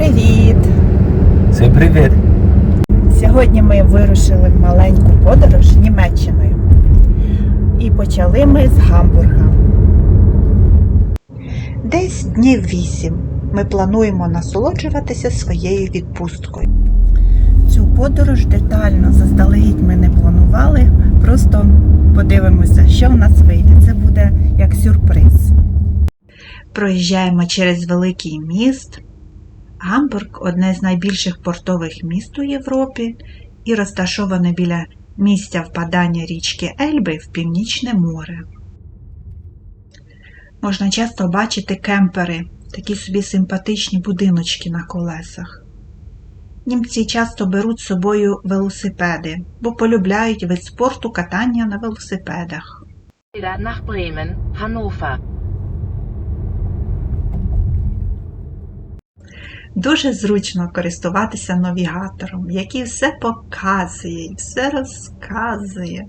привіт! Всім привіт! Сьогодні ми вирушили в маленьку подорож Німеччиною. І почали ми з Гамбурга. Десь днів вісім ми плануємо насолоджуватися своєю відпусткою. Цю подорож детально заздалегідь ми не планували. Просто подивимося, що в нас вийде. Це буде як сюрприз. Проїжджаємо через великий міст. Гамбург одне з найбільших портових міст у Європі і розташоване біля місця впадання річки Ельби в Північне море. Можна часто бачити кемпери, такі собі симпатичні будиночки на колесах. Німці часто беруть з собою велосипеди, бо полюбляють вид спорту катання на велосипедах. Bremen, Hannover. Дуже зручно користуватися навігатором, який все показує все розказує.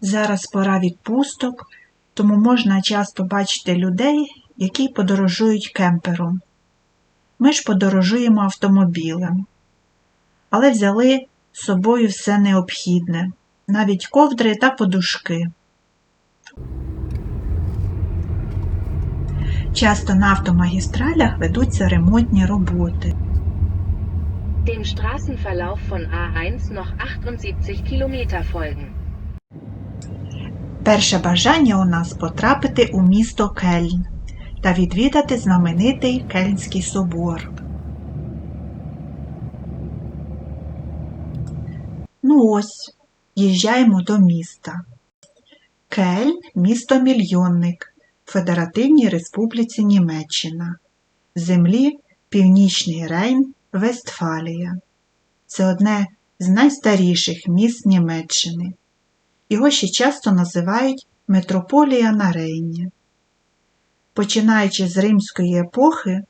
Зараз пора відпусток, тому можна часто бачити людей, які подорожують кемпером. Ми ж подорожуємо автомобілем, але взяли з собою все необхідне, навіть ковдри та подушки. Часто на автомагістралях ведуться ремонтні роботи. Dem Straßenverlauf von A1 noch 78 Kilometer folgen. Перше бажання у нас потрапити у місто Кельн та відвідати знаменитий Кельнський собор. Ну ось, їжджаємо до міста. Кельн місто мільйонник Федеративній Республіці Німеччина. Землі Північний Рейн, Вестфалія. Це одне з найстаріших міст Німеччини. Його ще часто називають Метрополія на Рейні. Починаючи з римської епохи,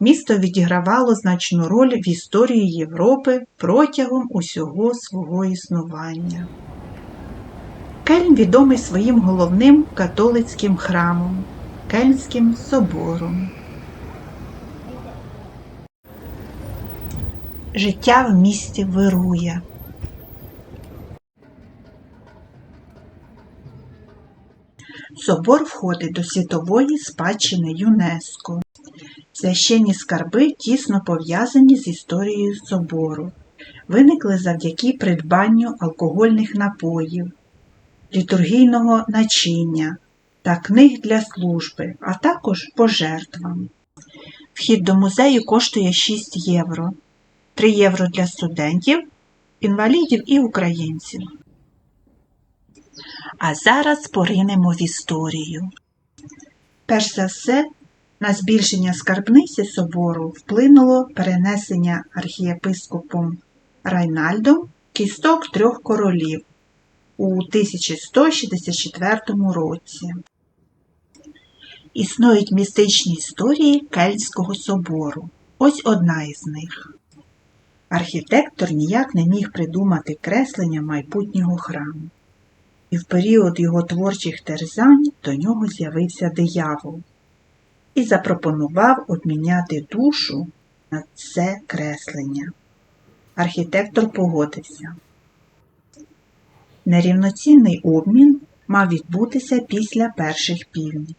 місто відігравало значну роль в історії Європи протягом усього свого існування. Кельн відомий своїм головним католицьким храмом Кельнським собором. Життя в місті вирує. Собор входить до світової спадщини ЮНЕСКО. Священні скарби тісно пов'язані з історією собору, виникли завдяки придбанню алкогольних напоїв, літургійного начиння та книг для служби, а також пожертвам. Вхід до музею коштує 6 євро, 3 євро для студентів, інвалідів і українців. А зараз поринемо в історію. Перш за все, на збільшення скарбниці собору вплинуло перенесення архієпископом Райнальдом кісток трьох королів у 1164 році. Існують містичні історії Кельтського собору. Ось одна із них. Архітектор ніяк не міг придумати креслення майбутнього храму. І в період його творчих терзань до нього з'явився диявол і запропонував обміняти душу на це креслення. Архітектор погодився. Нерівноцінний обмін мав відбутися після перших півнів,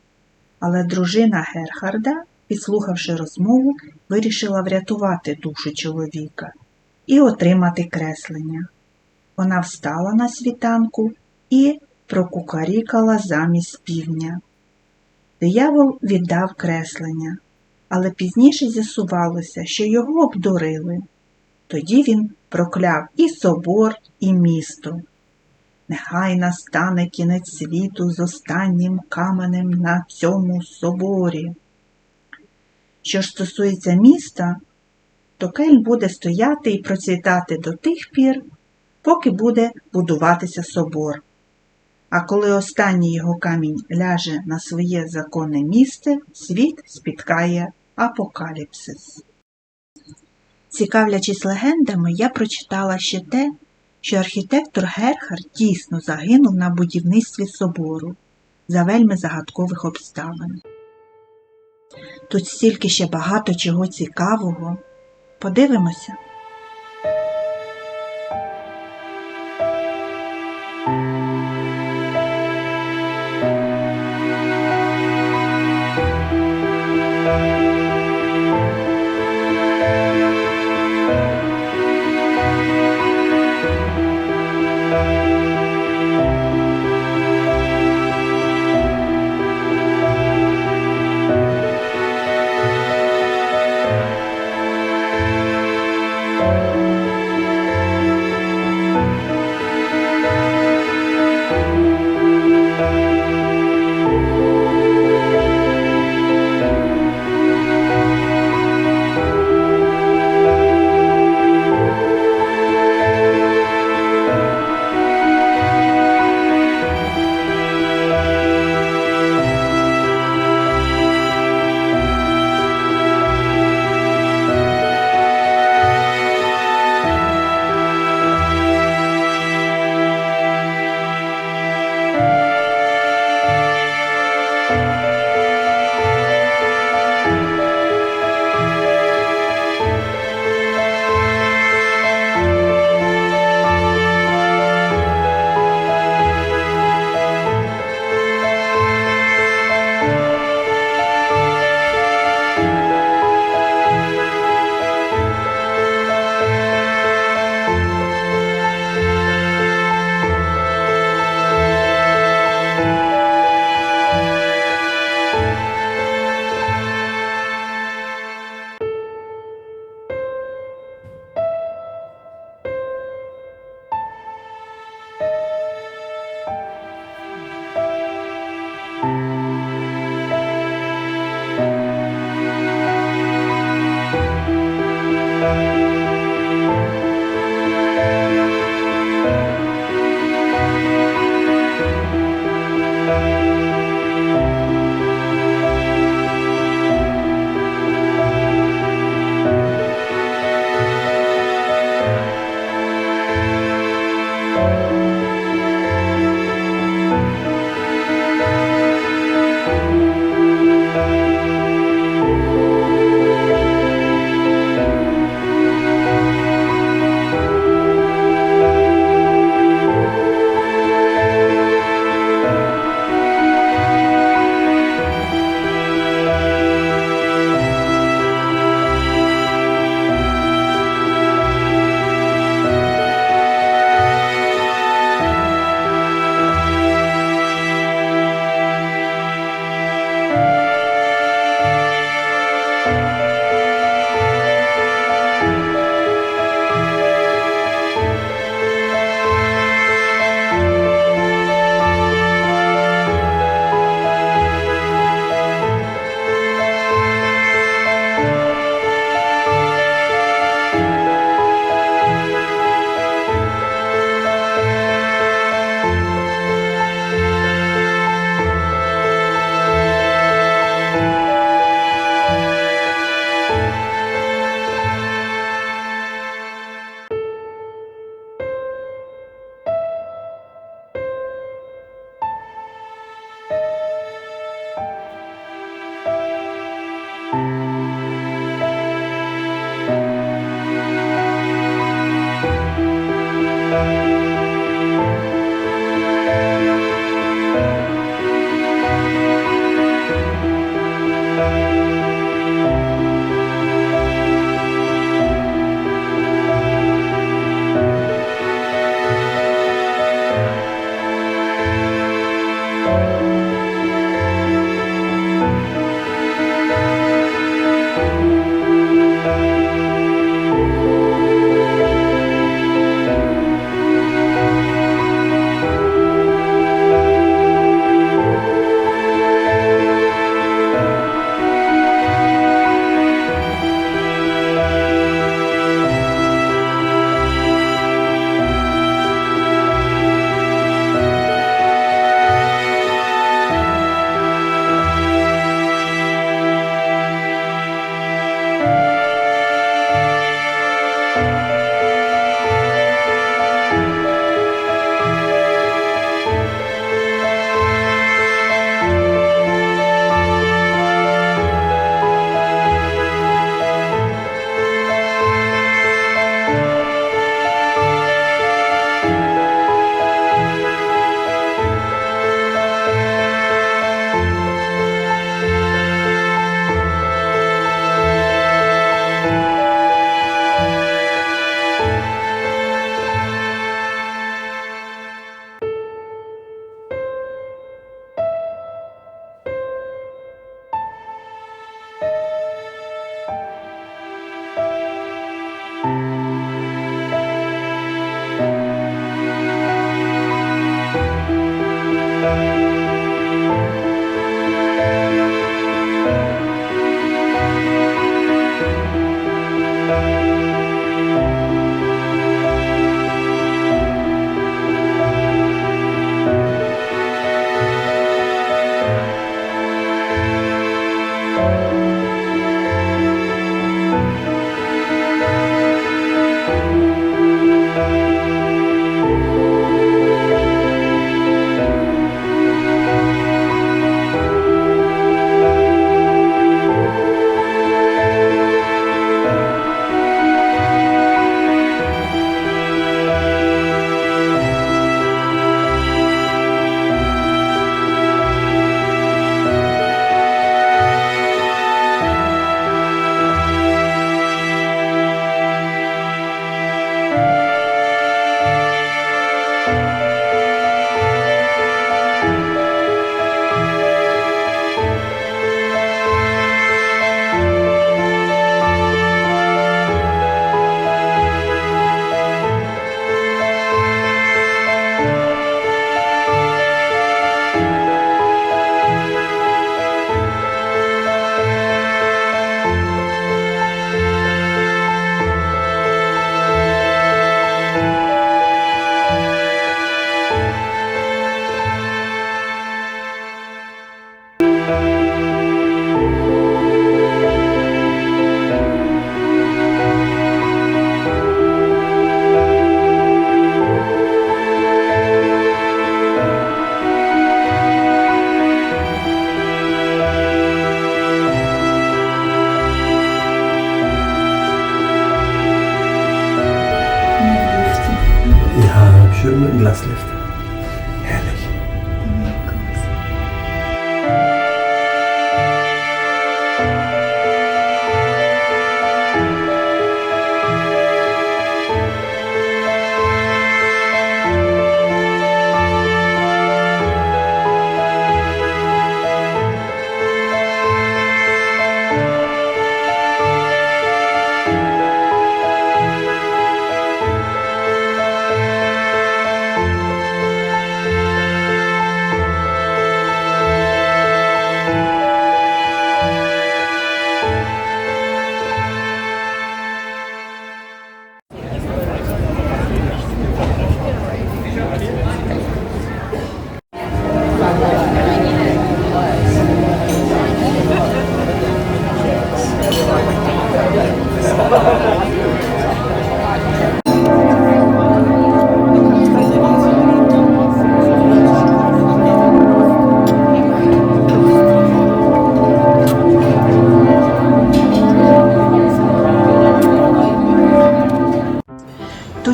але дружина Герхарда, підслухавши розмову, вирішила врятувати душу чоловіка і отримати креслення. Вона встала на світанку і прокукарікала замість півня. Диявол віддав креслення, але пізніше з'ясувалося, що його обдурили. Тоді він прокляв і собор, і місто. Нехай настане кінець світу з останнім каменем на цьому соборі. Що ж стосується міста, то Кельн буде стояти і процвітати до тих пір, поки буде будуватися собор. А коли останній його камінь ляже на своє законне місце, світ спіткає апокаліпсис. Цікавлячись легендами, я прочитала ще те, що архітектор Герхард дійсно загинув на будівництві собору за вельми загадкових обставин. Тут стільки ще багато чого цікавого. Подивимося.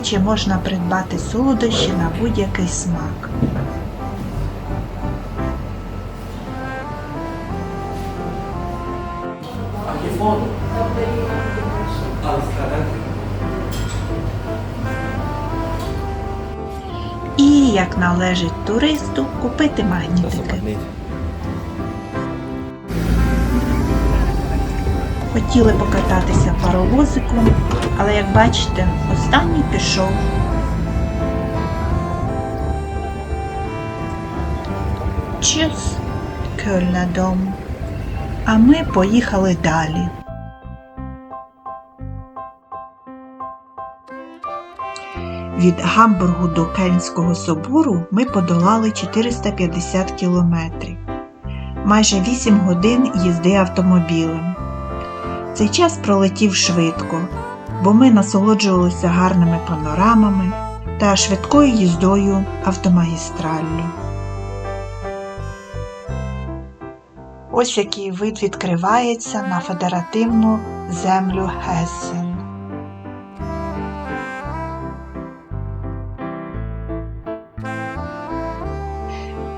Тут можна придбати солодощі на будь-який смак. І, як належить туристу, купити магнітики. Хотіли покататися паровозиком, але як бачите, останній пішов. Чус, Кельна дом. А ми поїхали далі. Від Гамбургу до Кельнського собору ми подолали 450 кілометрів. Майже 8 годин їзди автомобілем. Цей час пролетів швидко, бо ми насолоджувалися гарними панорамами та швидкою їздою автомагістраллю. Ось який вид відкривається на федеративну землю Гессен.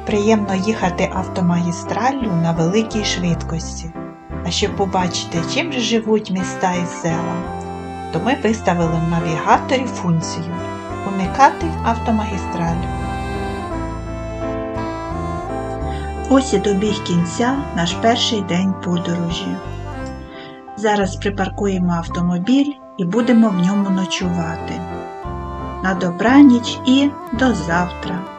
Приємно їхати автомагістраллю на великій швидкості. А щоб побачити, чим же живуть міста і села, то ми виставили в навігаторі функцію Уникати автомагістраль. Ось і добіг кінця наш перший день подорожі. Зараз припаркуємо автомобіль і будемо в ньому ночувати. На добраніч і до завтра!